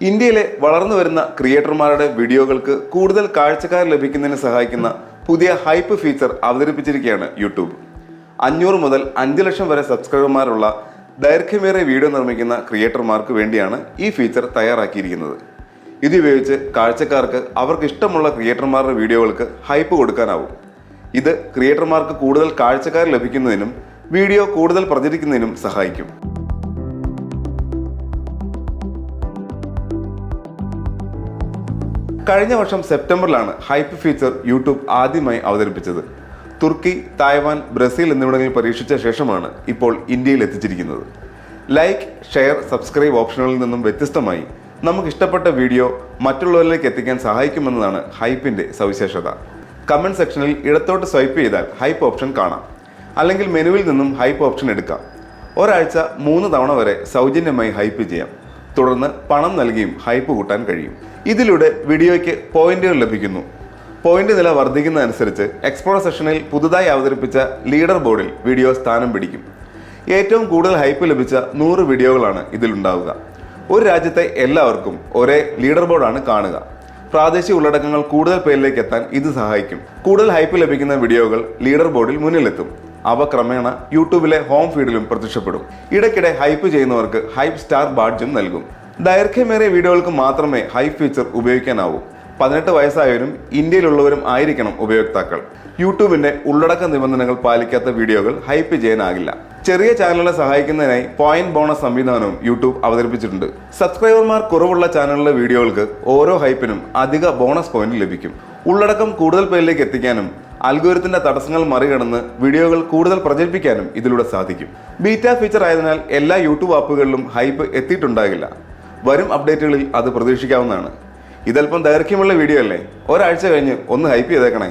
ഇന്ത്യയിലെ വളർന്നു വരുന്ന ക്രിയേറ്റർമാരുടെ വീഡിയോകൾക്ക് കൂടുതൽ കാഴ്ചക്കാർ ലഭിക്കുന്നതിന് സഹായിക്കുന്ന പുതിയ ഹൈപ്പ് ഫീച്ചർ അവതരിപ്പിച്ചിരിക്കുകയാണ് യൂട്യൂബ്. അഞ്ഞൂറ് മുതൽ അഞ്ച് ലക്ഷം വരെ സബ്സ്ക്രൈബർമാരുള്ള ദൈർഘ്യമേറിയ വീഡിയോ നിർമ്മിക്കുന്ന ക്രിയേറ്റർമാർക്ക് വേണ്ടിയാണ് ഈ ഫീച്ചർ തയ്യാറാക്കിയിരിക്കുന്നത്. ഇതുപയോഗിച്ച് കാഴ്ചക്കാർക്ക് അവർക്ക് ഇഷ്ടമുള്ള ക്രിയേറ്റർമാരുടെ വീഡിയോകൾക്ക് ഹൈപ്പ് കൊടുക്കാനാവും. ഇത് ക്രിയേറ്റർമാർക്ക് കൂടുതൽ കാഴ്ചക്കാർ ലഭിക്കുന്നതിനും വീഡിയോ കൂടുതൽ പ്രചരിക്കുന്നതിനും സഹായിക്കും. കഴിഞ്ഞ വർഷം സെപ്റ്റംബറിലാണ് ഹൈപ്പ് ഫീച്ചർ യൂട്യൂബ് ആദ്യമായി അവതരിപ്പിച്ചത്. തുർക്കി തായ്വാൻ ബ്രസീൽ എന്നിവിടങ്ങളിൽ പരീക്ഷിച്ച ശേഷമാണ് ഇപ്പോൾ ഇന്ത്യയിൽ എത്തിച്ചിരിക്കുന്നത്. ലൈക്ക് ഷെയർ സബ്സ്ക്രൈബ് ഓപ്ഷനുകളിൽ നിന്നും വ്യത്യസ്തമായി നമുക്ക് ഇഷ്ടപ്പെട്ട വീഡിയോ മറ്റുള്ളവരിലേക്ക് എത്തിക്കാൻ സഹായിക്കുമെന്നതാണ് ഹൈപ്പിന്റെ സവിശേഷത. കമന്റ് സെക്ഷനിൽ ഇടത്തോട്ട് സ്വൈപ്പ് ചെയ്താൽ ഹൈപ്പ് ഓപ്ഷൻ കാണാം. അല്ലെങ്കിൽ മെനുവിൽ നിന്നും ഹൈപ്പ് ഓപ്ഷൻ എടുക്കാം. ഒരാഴ്ച മൂന്ന് തവണ വരെ സൗജന്യമായി ഹൈപ്പ് ചെയ്യാം. തുടർന്ന് പണം നൽകിയും ഹൈപ്പ് കൂട്ടാൻ കഴിയും. ഇതിലൂടെ വീഡിയോയ്ക്ക് പോയിന്റുകൾ ലഭിക്കുന്നു. പോയിന്റ് നില വർദ്ധിക്കുന്നതനുസരിച്ച് എക്സ്പ്ലോർ സെഷനിൽ പുതുതായി അവതരിപ്പിച്ച ലീഡർ ബോർഡിൽ വീഡിയോ സ്ഥാനം പിടിക്കും. ഏറ്റവും കൂടുതൽ ഹൈപ്പ് ലഭിച്ച നൂറ് വീഡിയോകളാണ് ഇതിലുണ്ടാവുക. ഒരു രാജ്യത്തെ എല്ലാവർക്കും ഒരേ ലീഡർ ബോർഡാണ് കാണുക. പ്രാദേശിക ഉള്ളടക്കങ്ങൾ കൂടുതൽ പേരിലേക്ക് എത്താൻ ഇത് സഹായിക്കും. കൂടുതൽ ഹൈപ്പ് ലഭിക്കുന്ന വീഡിയോകൾ ലീഡർ ബോർഡിൽ മുന്നിലെത്തും. അവ ക്രമേണ യൂട്യൂബിലെ ഹോം ഫീഡിലും പ്രത്യക്ഷപ്പെടും. ഇടയ്ക്കിടെ ഹൈപ്പ് ചെയ്യുന്നവർക്ക് ഹൈപ്പ് സ്റ്റാർ ബാഡ്ജും നൽകും. ദൈർഘ്യമേറിയ വീഡിയോകൾക്ക് മാത്രമേ ഹൈപ്പ് ഫീച്ചർ ഉപയോഗിക്കാനാവൂ. പതിനെട്ട് വയസ്സായവരും ഇന്ത്യയിലുള്ളവരും ആയിരിക്കണം ഉപയോക്താക്കൾ. യൂട്യൂബിന്റെ ഉള്ളടക്ക നിബന്ധനകൾ പാലിക്കാത്ത വീഡിയോകൾ ഹൈപ്പ് ചെയ്യാനാകില്ല. ചെറിയ ചാനലുകളെ സഹായിക്കുന്നതിനായി പോയിന്റ് ബോണസ് സംവിധാനവും യൂട്യൂബ് അവതരിപ്പിച്ചിട്ടുണ്ട്. സബ്സ്ക്രൈബർമാർ കുറവുള്ള ചാനലിലെ വീഡിയോകൾക്ക് ഓരോ ഹൈപ്പിനും അധിക ബോണസ് പോയിന്റ് ലഭിക്കും. ഉള്ളടക്കം കൂടുതൽ പേരിലേക്ക് എത്തിക്കാനും അൽഗോരിത്തിന്റെ തടസ്സങ്ങൾ മറികടന്ന് വീഡിയോകൾ കൂടുതൽ പ്രചരിപ്പിക്കാനും ഇതിലൂടെ സാധിക്കും. ബീറ്റ ഫീച്ചർ ആയതിനാൽ എല്ലാ യൂട്യൂബ് ആപ്പുകളിലും ഹൈപ്പ് എത്തിയിട്ടുണ്ടാകില്ല. വരും അപ്ഡേറ്റുകളിൽ അത് പ്രതീക്ഷിക്കാവുന്നതാണ്. ഇതല്പം ദൈർഘ്യമുള്ള വീഡിയോ അല്ലേ? ഒരാഴ്ച കഴിഞ്ഞ് ഒന്ന് ഹൈപ്പ് ചെയ്തേക്കണേ.